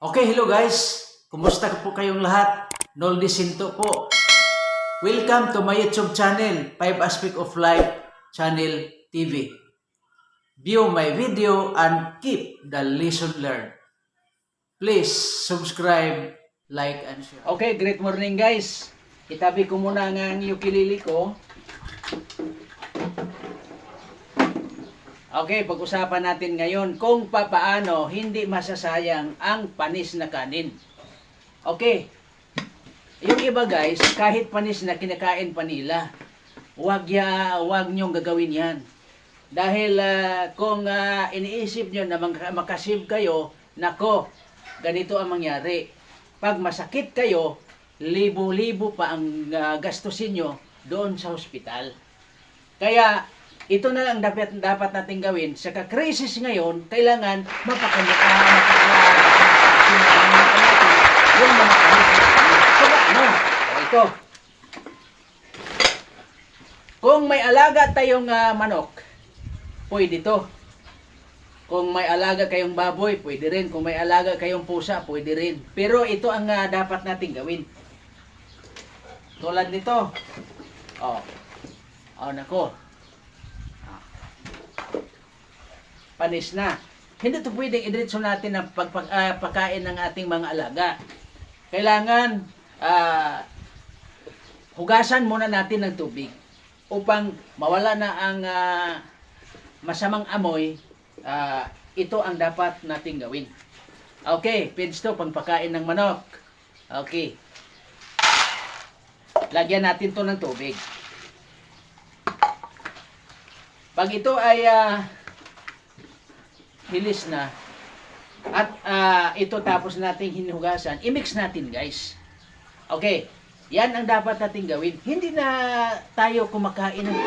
Okay, hello guys. Kumusta po kayong lahat? Noldi Sinto po. Welcome to my YouTube channel, 5 Aspect of Life Channel TV. View my video and keep the lesson learned. Please subscribe, like, and share. Okay, great morning guys. Itabi ko muna ang ukulele ko. Okay, pag-usapan natin ngayon kung papaano hindi masasayang ang panis na kanin. Okay. Yung iba guys, kahit panis na kinakain pa nila, wag ya, wag nyong gagawin 'yan. Dahil ah, kung ah, iniisip nyo na makasave kayo, nako, ganito ang mangyari. Pag masakit kayo, libo-libo pa ang ah, gastusin nyo doon sa hospital. Kaya ito na lang dapat dapat nating gawin sa ka-crisis ngayon, kailangan mapakanya uh, yung mga crisis. Kaya. Kung may alaga tayong ah, manok, pwede to. Kung may alaga kayong baboy, pwede rin. Kung may alaga kayong pusa, pwede rin. Pero ito ang ah, dapat nating gawin. Tulad nito. Oh. Oh, nako. Panis na. Hindi to pwedeng idiretso natin ang pagpag, ah, pagkain ng ating mga alaga. Kailangan ah, hugasan muna natin ng tubig upang mawala na ang ah, masamang amoy. ah, ito ang dapat nating gawin. Okay, pins to pagpakain ng manok. Okay. Lagyan natin to ng tubig. Pag ito ay ah, hilis na at ah, ito tapos nating hinugasan, i-mix natin guys. Okay, yan ang dapat nating gawin. Hindi na tayo kumakain ng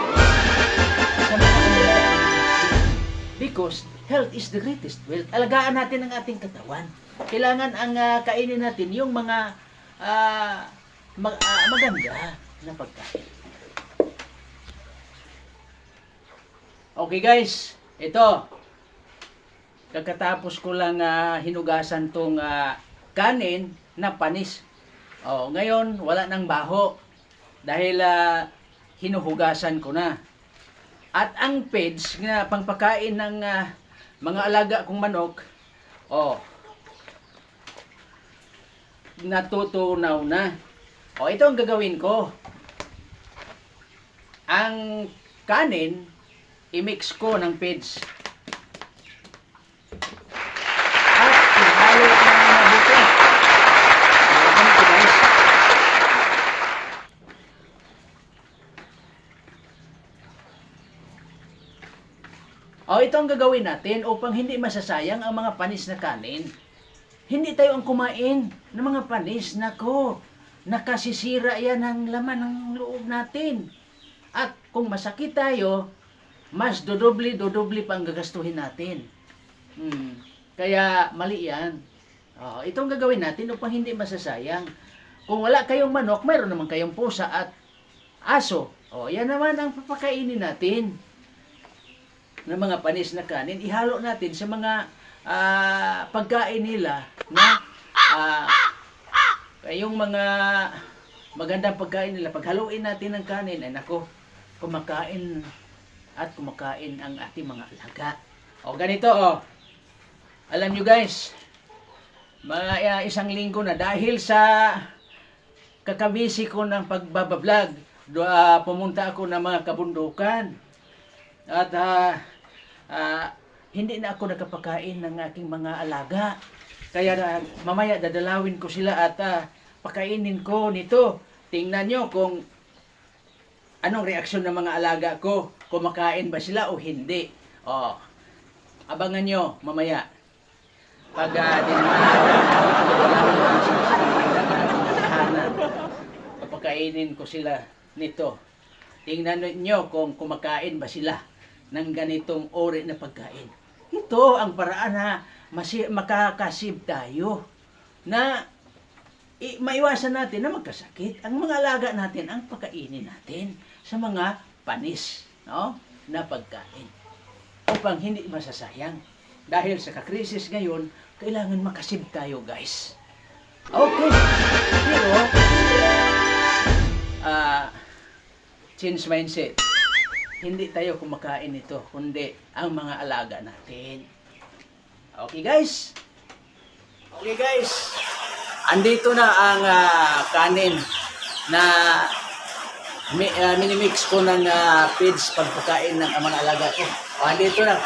because health is the greatest wealth. Alagaan natin ang ating katawan. Kailangan ang ah, kainin natin yung mga ah, mag- ah, maganda na pagkain. Okay guys, ito. Kakatapos ko lang ah, hinugasan tong ah, kanin na panis. Oh, ngayon wala nang baho dahil ah, hinuhugasan ko na. At ang peds na pangpakain ng ah, mga alaga kong manok, oh, natutunaw na. O, ito ang gagawin ko. Ang kanin, i-mix ko ng peds. At ihalo ng mabuti. Ayan ito guys. O, ito ang gagawin natin upang hindi masasayang ang mga panis na kanin. Hindi tayo ang kumain ng mga panis. Nako, nakasisira yan ang laman ng loob natin. At kung masakit tayo, mas dodobli, dodobli pa ang gagastuhin natin. Hmm. Kaya mali yan. Oh, itong gagawin natin upang hindi masasayang. Kung wala kayong manok, mayroon naman kayong pusa at aso. Oh, yan naman ang papakainin natin ng mga panis na kanin. Ihalo natin sa mga ah, pagkain nila na ah, yung mga magandang pagkain nila. Paghaluin natin ng kanin, ay nako, kumakain at kumakain ang ating mga alaga. O ganito o. Alam nyo guys, mga ah, isang linggo na dahil sa kakabisi ko ng pagbabablog, ah, pumunta ako ng mga kabundukan. At ah, ah, hindi na ako nakapakain ng aking mga alaga. Kaya na, mamaya dadalawin ko sila at ah, pakainin ko nito. Tingnan nyo kung anong reaksyon ng mga alaga ko. Kumakain ba sila o hindi. Oh, abangan nyo mamaya. Pag uh, papakainin ko sila nito. Tingnan nyo kung kumakain ba sila ng ganitong ori na pagkain. Ito ang paraan na masi- makakasib tayo na i- maiwasan natin na magkasakit. Ang mga alaga natin ang pakainin natin sa mga panis no? na pagkain upang hindi masasayang. Dahil sa kakrisis ngayon, kailangan makasib tayo guys. Okay. Pero, ah, change mindset. Hindi tayo kumakain ito, kundi ang mga alaga natin. Okay guys? Okay guys, andito na ang ah, kanin na mi, ah, minimix ko ng uh, feeds pagpakain ng mga alaga ko. O, andito na.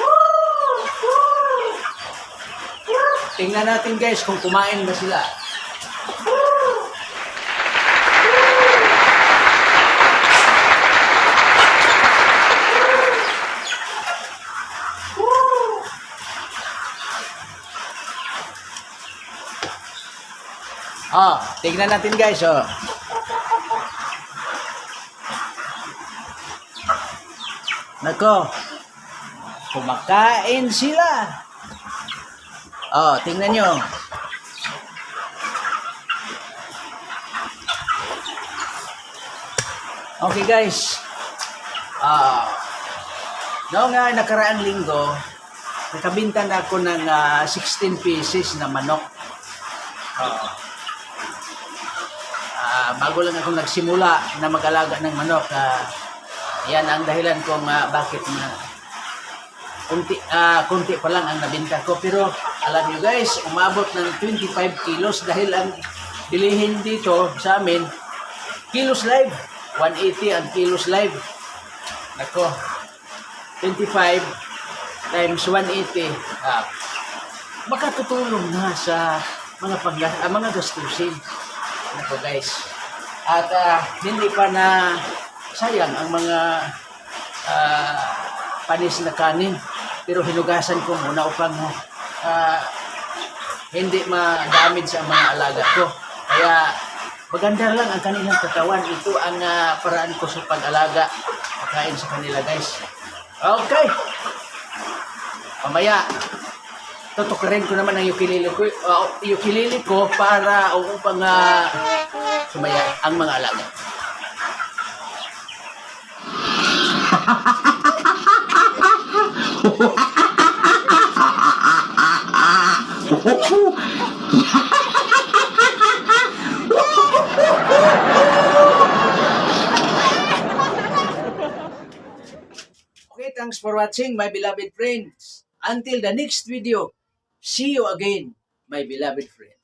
Tingnan natin guys kung kumain ba sila. Tingnan natin guys, oh. Nako. Kumakain sila. Oh, tingnan nyo. Okay guys. Ah, noong uh, nakaraang linggo, nakabinta na ako ng ah, 16 pieces na manok. Ah, Bago lang ako nagsimula na mag-alaga ng manok. ah, yan ang dahilan kung ah, bakit na kunti, ah, kunti pa lang ang nabinta ko. Pero alam nyo guys, umabot ng 25 kilos dahil ang bilihin dito sa amin, kilos live. 180 ang kilos live. Nako, 25 times 180. Ah, makatutulong na sa mga pag ah, mga gastusin. Nako guys. At ah, hindi pa na sayang ang mga ah, panis na kanin. Pero hinugasan ko muna upang ah, hindi ma-damage ang mga alaga ko. Kaya maganda lang ang kanilang katawan. Ito ang ah, paraan ko sa pag-alaga. Pagkain sa kanila guys. Okay. Mamaya, tutukarin ko naman ang ukulele ko, uh, ukulele ko para upang uh, ang mga alaga. Okay, thanks for watching my beloved friends. Until the next video, see you again, my beloved friends.